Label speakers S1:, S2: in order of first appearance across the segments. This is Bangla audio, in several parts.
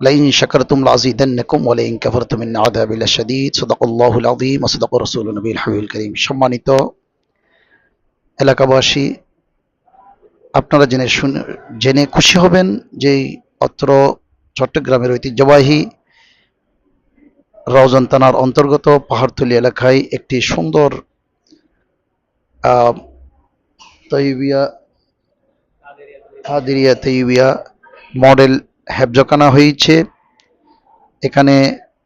S1: লাইন শাকারতুম লাযিদান্নাকুম ওয়া লাইন কাফারতুম ইন আযাবি লাশাদীদ সাদাকাল্লাহুল আযীম ওয়া সাদাকা রাসূলুন নবীল হাবিবুল সম্মানিত এলাকাবাসী, আপনারা জেনে শুনে, জেনে খুশি হবেন যে অত্র চট্টগ্রামের ঐতিহ্যবাহী রওজন থানার অন্তর্গত পাহাড়তলি এলাকায় একটি সুন্দর তৈবিয়া কাদেরিয়া তৈবিয়া মডেল হেফজখানা হয়েছে এখানে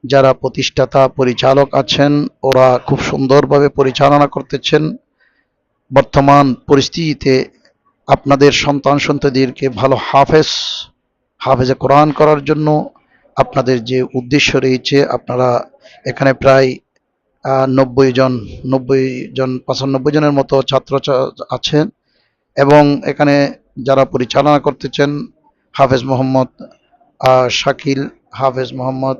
S1: যারা প্রতিষ্ঠাতা, পরিচালক আছেন, ওরা খুব সুন্দরভাবে পরিচালনা করতেছেন। বর্তমান পরিস্থিতিতে আপনাদের সন্তান, সন্ততিদেরকে ভালো হাফেজ, হাফেজে কোরআন করার জন্য আপনাদের যে উদ্দেশ্য রয়েছে, আপনারা এখানে প্রায় নব্বই জন নব্বই জন, পঁচানব্বই জনের মতো ছাত্র আছেন। এবং এখানে যারা পরিচালনা করতেছেন, হাফেজ মোহাম্মদ শাকিল হাফেজ মোহাম্মদ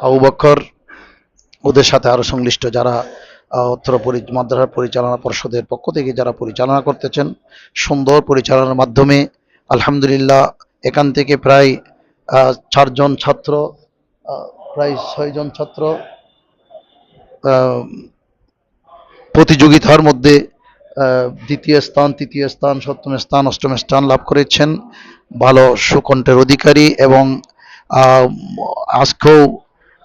S1: আবু বকর ওদের সাথে আরও সংশ্লিষ্ট যারা অত্র মাদ্রাসা পরিচালনা পর্ষদের পক্ষ থেকে যারা পরিচালনা করতেছেন, সুন্দর পরিচালনার মাধ্যমে আলহামদুলিল্লাহ এখান থেকে প্রায় চারজন ছাত্র প্রায় ছয়জন ছাত্র প্রতিযোগিতার মধ্যে দ্বিতীয় স্থান, তৃতীয় স্থান, সপ্তম স্থান, অষ্টম স্থান লাভ করেছেন। ভালো সুকণ্ঠের অধিকারী এবং আজকেও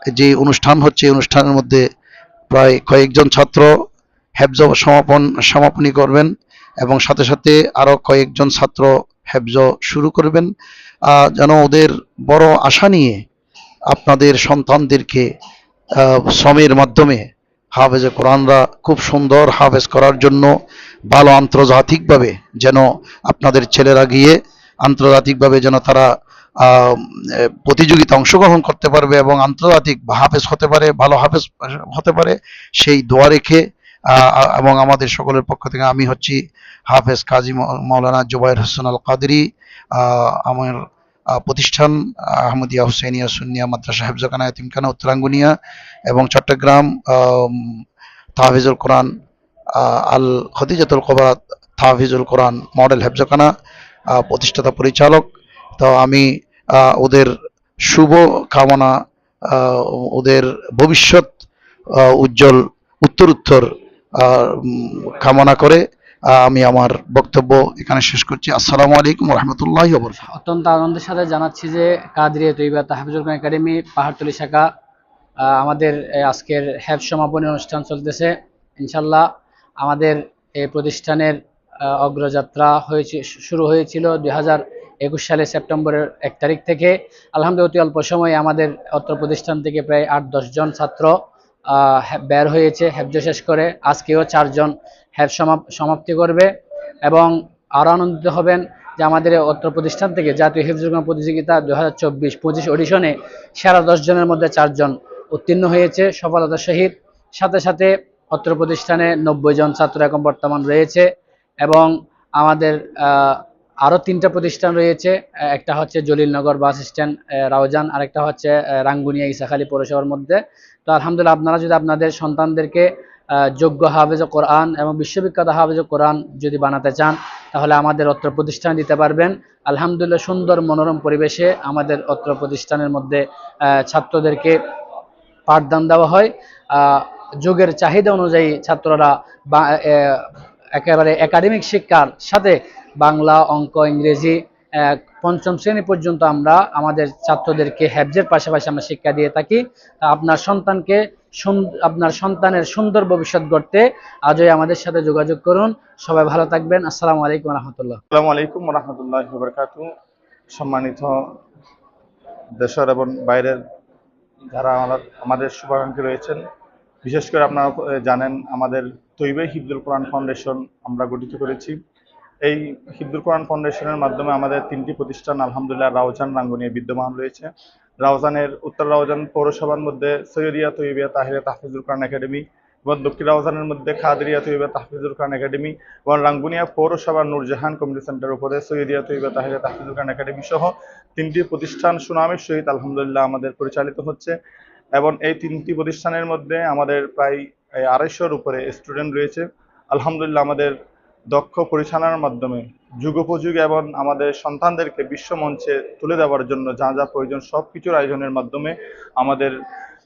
S1: যে অনুষ্ঠান হচ্ছে অনুষ্ঠানের মধ্যে প্রায় কয়েকজন ছাত্র হেফজ সমাপন, সমাপনী করবেন এবং সাথে সাথে আরও কয়েকজন ছাত্র হেফজ শুরু করবেন। যেন ওদের বড় আশা নিয়ে আপনাদের সন্তানদেরকে শ্রমের মাধ্যমে হাফেজে কোরআনরা খুব সুন্দর হাফেজ করার জন্য ভালো আন্তর্জাতিকভাবে যেন আপনাদের ছেলেরা গিয়ে আন্তর্জাতিকভাবে যেন তারা প্রতিযোগিতা অংশগ্রহণ করতে পারবে এবং আন্তর্জাতিক হাফেজ হতে পারে, ভালো হাফেজ হতে পারে, সেই দোয়া রেখে এবং আমাদের সকলের পক্ষ থেকে আমি হচ্ছি হাফেজ কাজী মৌলানা জুবাইর হোসেন আল কাদরি আমার প্রতিষ্ঠান আহমদিয়া হুসেনিয়া সুনিয়া মাদ্রাসা হেফজখানা এতিমখানা উত্তরাঙ্গুনিয়া এবং চট্টগ্রাম তাহফিজুল কোরআন আল খদিজাতুল কবাত তাহফিজুল কোরআন মডেল হেফজখানা প্রতিষ্ঠাতা পরিচালক। তো আমি ওদের শুভ কামনা ওদের ভবিষ্যৎ উজ্জ্বল উত্তরোত্তর কামনা করে আমি আমার বক্তব্য এখানে শেষ করছি। আসসালামু আলাইকুম রহমতুল্লাহ
S2: অত্যন্ত আনন্দের সাথে জানাচ্ছি যে কাদরিয়া তৈবা তাহাফিজুল একাডেমি, পাহাড়তলি শাখা আমাদের আজকের হ্যাব সমাপনী অনুষ্ঠান চলতেছে। ইনশাল্লাহ আমাদের এই প্রতিষ্ঠানের অগ্রযাত্রা হয়েছে শুরু হয়েছিল দুই একুশ সালে সেপ্টেম্বরের এক তারিখ থেকে। আলহামদুলিল্লাহ অতি অল্প সময়ে আমাদের অত্র প্রতিষ্ঠান থেকে প্রায় আট জন ছাত্র বের হয়েছে হ্যাবজ শেষ করে। আজকেও চারজন সমাপ- সমাপ্তি করবে এবং আরও আনন্দিত হবেন যে আমাদের অত্র প্রতিষ্ঠান থেকে জাতীয় হিফজুল প্রতিযোগিতা দু হাজার চব্বিশ পঁচিশ অডিশনে সেরা দশজনের মধ্যে চারজন উত্তীর্ণ হয়েছে সফলতার সহিত। সাথে সাথে অত্র প্রতিষ্ঠানে নব্বই জন ছাত্র এখন বর্তমান রয়েছে এবং আমাদের আরও আরও তিনটা প্রতিষ্ঠান রয়েছে। একটা হচ্ছে জলিলনগর বাস স্ট্যান্ড রাউজান, আরেকটা হচ্ছে রাঙ্গুনিয়া ইসাখালী পৌরসভার মধ্যে। তো আলহামদুলিল্লাহ আপনারা যদি আপনাদের সন্তানদেরকে যোগ্য হাফেজ কোরআন এবং বিশ্ববিখ্যাত হাফেজ কোরআন যদি বানাতে চান, তাহলে আমাদের অত্র প্রতিষ্ঠান দিতে পারবেন। আলহামদুলিল্লাহ, সুন্দর মনোরম পরিবেশে আমাদের অত্র প্রতিষ্ঠানের মধ্যে ছাত্রদেরকে পাঠদান দেওয়া হয়। যুগের চাহিদা অনুযায়ী ছাত্ররা একেবারে একাডেমিক শিক্ষার সাথে বাংলা, অঙ্ক, ইংরেজি পঞ্চম শ্রেণি পর্যন্ত আমরা আমাদের ছাত্রদেরকে হ্যাবজের পাশাপাশি আমরা শিক্ষা দিয়ে থাকি। আপনার সন্তানকে আপনার সন্তানের সুন্দর ভবিষ্যৎ গড়তে আজই আমাদের সাথে যোগাযোগ করুন। সবাই ভালো থাকবেন। আসসালামু আলাইকুম রহমতুল্লাহ।
S3: আসসালামু আলাইকুম রহমতুল্লাহ সম্মানিত দেশের এবং বাইরের যারা আমাদের শুভাকাঙ্ক্ষী রয়েছেন, বিশেষ করে আপনারা জানেন আমাদের তৈবে হিবদুল কোরআন ফাউন্ডেশন আমরা গঠিত করেছি। এই হিফজুল কোরআন ফাউন্ডেশনের মাধ্যমে আমাদের তিনটি প্রতিষ্ঠান, আলহামদুলিল্লাহ, রাউজান, রাঙ্গুনিয়ে বিদ্যমান রয়েছে। রাউজানের উত্তর রাউজান পৌরসভার মধ্যে সৈয়দিয়া তৈবিয়া তাহিরা তাহফিজুল কোরআন একাডেমি এবং দক্ষিণ রাউজানের মধ্যে খাদরিয়া তৈবা তাহফিজুল খান একাডেমি এবং রাঙ্গুনিয়া পৌরসভা নূরজাহান কমিউনিটি সেন্টার উপরে সৈয়দিয়া তৈবা তাহিরা তাহফিজুল খান একাডেমি সহ তিনটি প্রতিষ্ঠান সুনামের সহিত আলহামদুলিল্লাহ আমাদের পরিচালিত হচ্ছে। এবং এই তিনটি প্রতিষ্ঠানের মধ্যে আমাদের প্রায় আড়াইশোর উপরে স্টুডেন্ট রয়েছে। আলহামদুলিল্লাহ আমাদের দক্ষ পরিচালনার মাধ্যমে যুগোপযোগী এবং আমাদের সন্তানদেরকে বিশ্ব মঞ্চে তুলে দেওয়ার জন্য যা যা প্রয়োজন সব কিছুর আয়োজনের মাধ্যমে আমাদের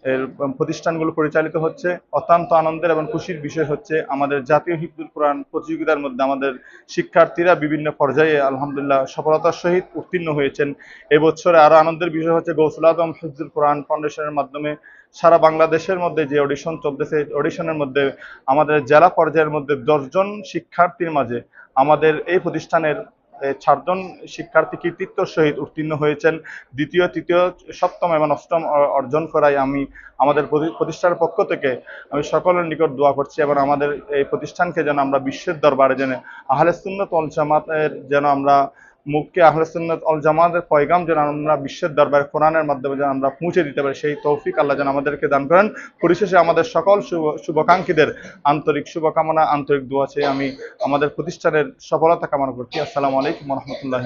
S3: এর প্রতিষ্ঠানগুলো পরিচালিত হচ্ছে। অত্যন্ত আনন্দের এবং খুশির বিষয় হচ্ছে, আমাদের জাতীয় হিফজুল কোরআন প্রতিযোগিতার মধ্যে আমাদের শিক্ষার্থীরা বিভিন্ন পর্যায়ে, আলহামদুলিল্লাহ, সফলতার সহিত উত্তীর্ণ হয়েছেন। এবছরে আরও আনন্দের বিষয় হচ্ছে গৌসুল আদম হিফজুল কোরআন ফাউন্ডেশনের মাধ্যমে সারা বাংলাদেশের মধ্যে যে অডিশন চলতেছে অডিশনের মধ্যে আমাদের জেলা পর্যায়ের মধ্যে দশজন শিক্ষার্থীর মাঝে আমাদের এই প্রতিষ্ঠানের চারজন শিক্ষার্থী কৃতিত্ব সহিত উত্তীর্ণ হয়েছেন। দ্বিতীয়, তৃতীয়, সপ্তম এবং অষ্টম অর্জন করাই আমি আমাদের প্রতিষ্ঠার পক্ষ থেকে আমি সকলের নিকট দোয়া করছি এবং আমাদের এই প্রতিষ্ঠানকে যেন আমরা বিশ্বের দরবারে যেন আহলে সুন্নত জামাতের যেন আমরা মুখকে আহলেসন্নত অল জামাতের পয়গাম যেন আমরা বিশ্বের দরবারে কোরআনের মাধ্যমে যেন আমরা পৌঁছে দিতে পারি, সেই তৌফিক আল্লাহ যেন আমাদেরকে দান করেন। পরিশেষে আমাদের সকল শুভ, শুভাকাঙ্ক্ষীদের আন্তরিক শুভকামনা, আন্তরিক দোয়া আমি আমাদের প্রতিষ্ঠানের সফলতা কামনা করছি। আসসালামু আলাইকুম রহমতুল্লাহ